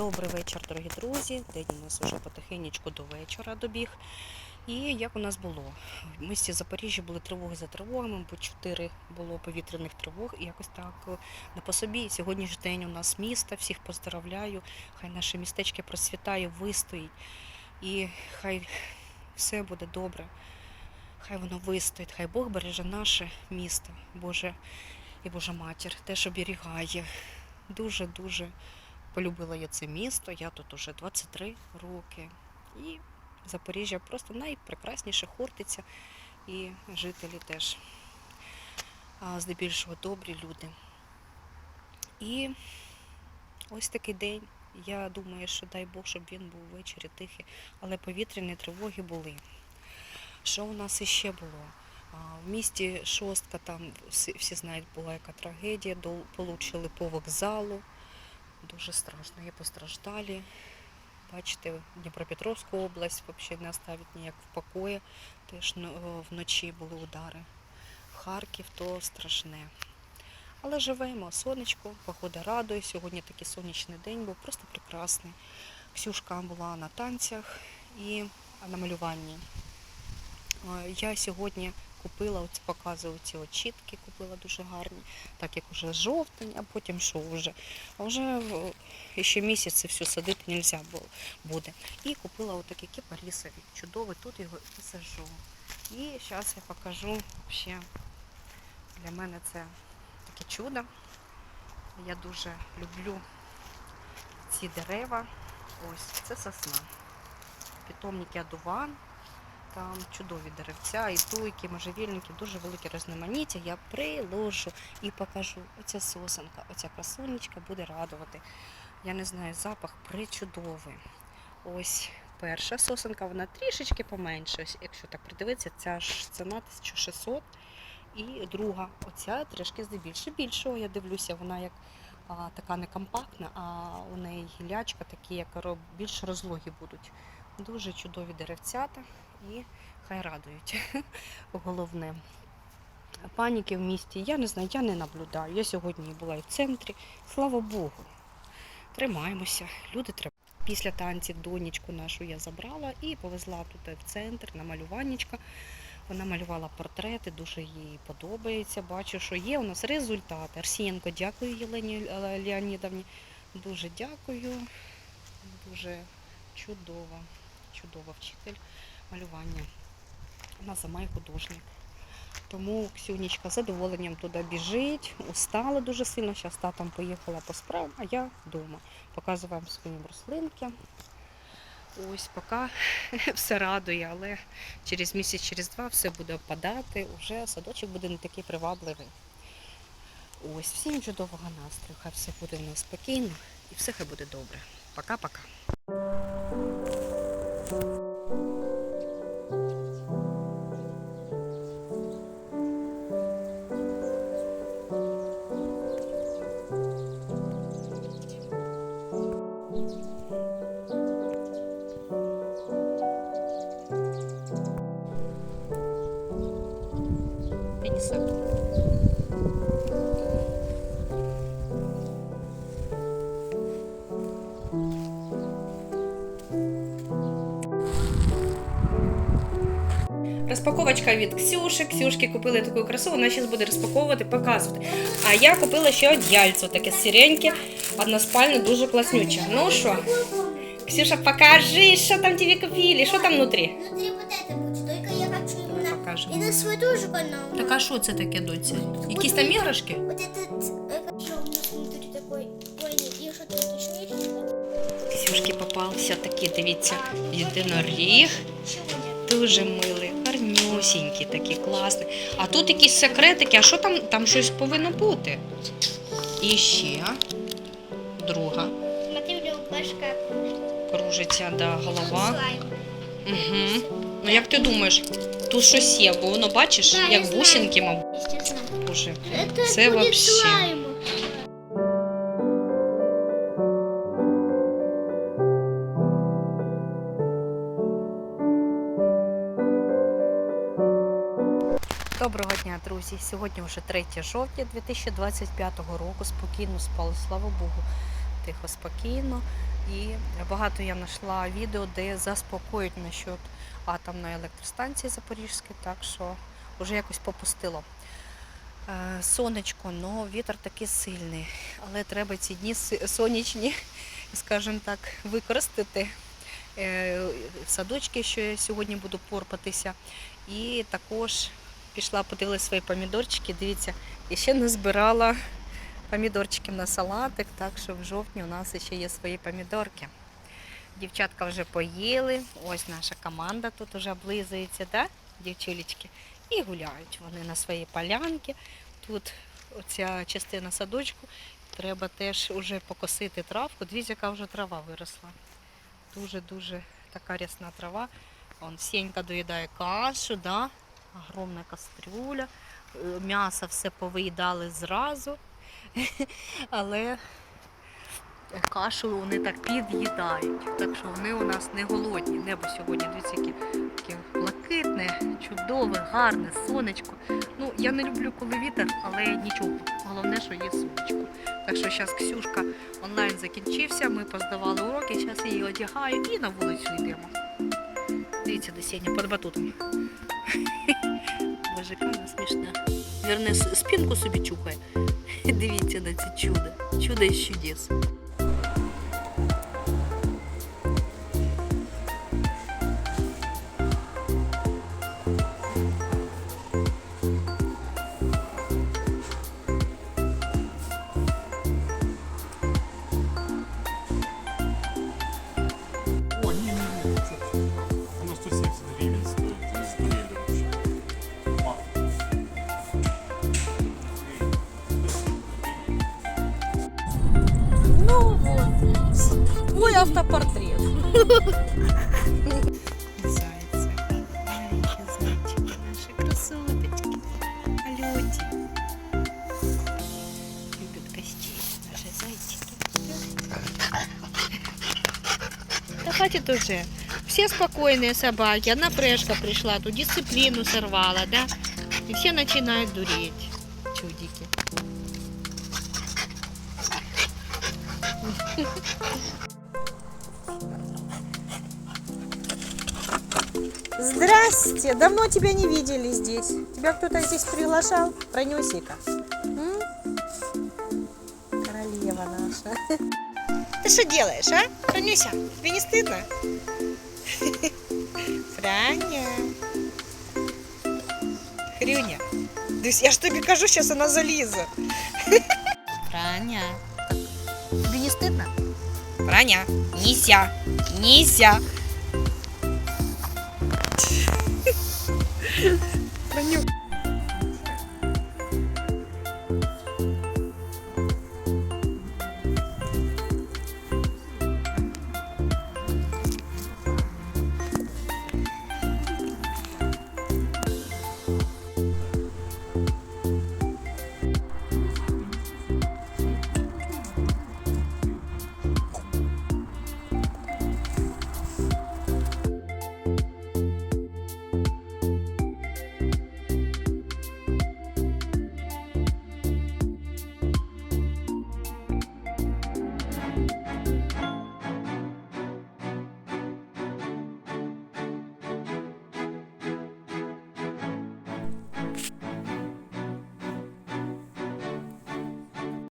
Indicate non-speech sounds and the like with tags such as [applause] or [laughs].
Добрий вечір, дорогі друзі. День у нас вже потихенечку до вечора добіг. І як у нас було? В місті Запоріжжя були тривоги за тривогами, бо чотири було повітряних тривог, і якось так е, не по собі. Сьогодні ж день у нас міста, всіх поздравляю. Хай наше містечко процвітає, вистоїть. І хай все буде добре. Хай воно вистоїть, хай Бог береже наше місто, Боже і Божа матір, теж оберігає. Дуже-дуже полюбила я це місто. Я тут уже 23 роки. І Запоріжжя просто найпрекрасніша хортиця. І жителі теж а, здебільшого добрі люди. І ось такий день. Я думаю, що дай Бог, щоб він був ввечері тихий, але повітряні тривоги були. Що у нас іще було? В місті Шостка, там всі, знають, була яка трагедія, получили по вокзалу. Дуже страшно, є постраждалі. Бачите, Дніпропетровську область взагалі не оставить ніяк в покої. Теж ну, вночі були удари. Харків то страшне. Але живемо, сонечко, погода радує. Сьогодні такий сонячний день був, просто прекрасний. Ксюшка була на танцях і на малюванні. Я сьогодні купила, ось показую ці очітки, купила дуже гарні, так як вже жовтень, а потім що вже. А вже ще місяць це все садити не можна буде. І купила отакі кипарісові, чудові, тут його і сажу. І зараз я покажу ще. Для мене це таке чудо. Я дуже люблю ці дерева. Ось, це сосна. Питомники адуван. Там чудові деревця, і туйки, можжевільники, дуже велике різноманіття. Я приложу і покажу. Оця сосенка, оця красунечка буде радувати. Я не знаю, запах причудовий. Ось перша сосенка, вона трішечки поменше. Ось, Якщо так придивитися, ця ж ціна 1600. І друга, оця трішки здебільше більшого. Я дивлюся, вона як а, така не компактна, а у неї гілячка такі, як більш розлогі будуть. Дуже чудові деревцята і хай радують. [laughs] Головне. Паніки в місті, я не знаю, я не наблюдаю. Я сьогодні була і в центрі. Слава Богу. Тримаємося, люди треба. Після танців донечку нашу я забрала і повезла тут в центр на малюваннячка. Вона малювала портрети, дуже їй подобається. Бачу, що є у нас результат. Арсієнко, дякую Єлені е, Леонідовні. Дуже дякую. Дуже чудова, чудова вчитель малювання. Вона сама і художник. Тому Ксюнічка з задоволенням туди біжить, устала дуже сильно. Зараз татом поїхала по справам, а я вдома. Показую вам свої рослинки. Ось поки [laughs] все радує, але через місяць, через два все буде опадати, вже садочок буде не такий привабливий. Ось, всім чудового настрою, хай все буде в нас спокійно і все хай буде добре. Пока-пока. Я. Розпаковочка від Ксюші. Ксюшки купили таку красу, вона зараз буде розпаковувати, показувати. А я купила ще одіяльце, таке сиреньке, односпальне, дуже класнюче. Ну що, Ксюша, покажи, що там тобі купили, що там внутрі. Внутри вот Покажем. На свой тоже канал. Так а що це таке, доця? Якісь там іграшки? Вот этот... Что у нас внутри такой... Ой, и что-то еще. Ксюшки попався такий, дивіться, єдиноріг. Дуже милий, гарнюсінький, такий класний. А тут якісь секретики, а що там? Там щось повинно бути. І ще друга Смотри, у него башка. кружиться, да, голова. Слайм. Угу. Ну як ти думаєш, тут щось є, бо воно бачиш, Да, як бусинки, мабуть. Боже. Это Це будет вообще. Доброго дня, друзі! Сьогодні вже 3 жовтня 2025 року. Спокійно спали, слава Богу, тихо, спокійно. І багато я знайшла відео, де заспокоюють насчет атомної електростанції Запорізької, так що вже якось попустило. Е, Сонечко, ну вітер такий сильний, але треба ці дні сонячні, скажімо так, використати. Е, Садочки, що я сьогодні буду порпатися. І також пішла подивилася свої помідорчики. Дивіться, я ще не збирала помідорчиків на салатик, так що в жовтні у нас ще є свої помідорки. Дівчатка вже поїли. Ось наша команда тут вже облизується, да, дівчулечки? І гуляють вони на своїй полянці. Тут оця частина садочку. Треба теж вже покосити травку. Дивіться, яка вже трава виросла. Дуже-дуже така рясна трава. Он Сенька доїдає кашу, да? огромна кастрюля. Е, М'ясо все повиїдали зразу. [laughs] Але кашу вони так під'їдають. Так що вони у нас не голодні. Небо сьогодні, дивіться, яке, яке блакитне, чудове, гарне, сонечко. Ну, я не люблю, коли вітер, але нічого. Головне, що є сонечко. Так що зараз Ксюшка онлайн закінчився, ми поздавали уроки, зараз її одягаю і на вулицю йдемо. Дивіться, де Сеня під батутом. [laughs] Боже, яка смішна. Верне, спинку собі чухає. Дивіться на це чудо. Чудо із чудес. Мой автопортрет. Зайцы. Маленькие хватит уже. Все спокойные собаки. Одна прешка пришла, тут дисциплину сорвала, да? И все начинают дуреть. Чудики. Здрасте, давно тебя не видели здесь. Тебя кто-то здесь приглашал? Пронеси-ка. М? Королева наша. Ты что делаешь, а? Пронюся, тебе не стыдно? Франя. Хрюня. Дивись, я ж тобі кажу, сейчас она залізе. Франя. Тебе не стыдно? Франя, нися, нися. Франю.